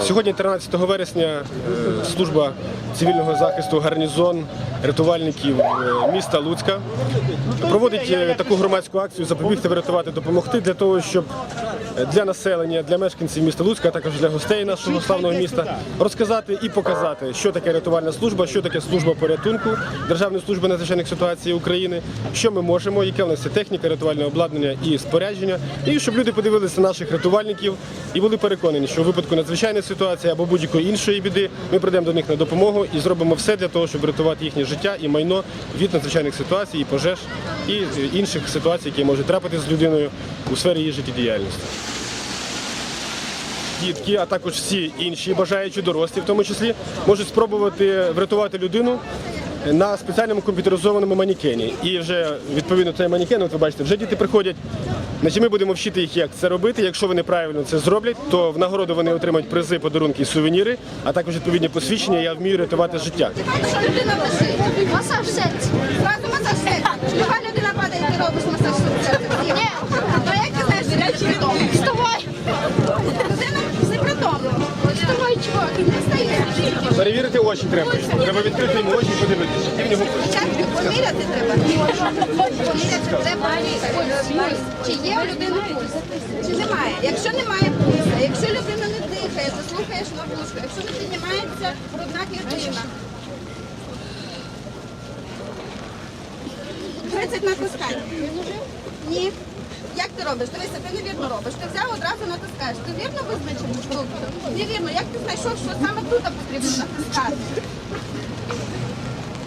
Сьогодні, 13 вересня, е, служба цивільного захисту гарнізон рятувальників е, міста Луцька проводить е, таку громадську акцію запобігти, врятувати, допомогти для того, щоб для населення, для мешканців міста Луцька, а також для гостей нашого славного міста розказати і показати, що таке рятувальна служба, що таке служба порятунку Державної служби надзвичайних ситуацій України, що ми можемо, яке в нас є техніка, рятувальне обладнання і спорядження, і щоб люди подивилися на наших рятувальників і були переконані, що у випадку надзвичайної ситуації або будь-якої іншої біди ми прийдемо до них на допомогу і зробимо все для того, щоб врятувати їхнє життя і майно від надзвичайних ситуацій, і пожеж і е, інших ситуацій, які можуть трапити з людиною у сфері її життєдіяльності. Дітки, а також всі інші бажаючі дорослі, в тому числі, можуть спробувати врятувати людину на спеціальному комп'ютеризованому манікені. І вже відповідно цей манікен, от ви бачите, вже діти приходять. Значить, ми будемо вчити їх, як це робити. Якщо вони правильно це зроблять, то в нагороду вони отримають призи, подарунки і сувеніри, а також відповідні посвідчення. Я вмію рятувати життя. Масаж серця. Перевірити очі треба. Треба відкрити йому очі і подивитися. які в нього Спочатку поміряти треба. Поміряти треба пульс. Чи є у людини пульс? Чи немає? Якщо немає пульсу, якщо людина не дихає, то слухаєш на вушку. Якщо не піднімається грудна клітина. 30 натискань. Ні. Як ти робиш? Дивися, ти невірно робиш. Ти взяв одразу натискаєш. Ти вірно визначив інструкцію? Невірно. Як ти знайшов, що саме тут потрібно натискати?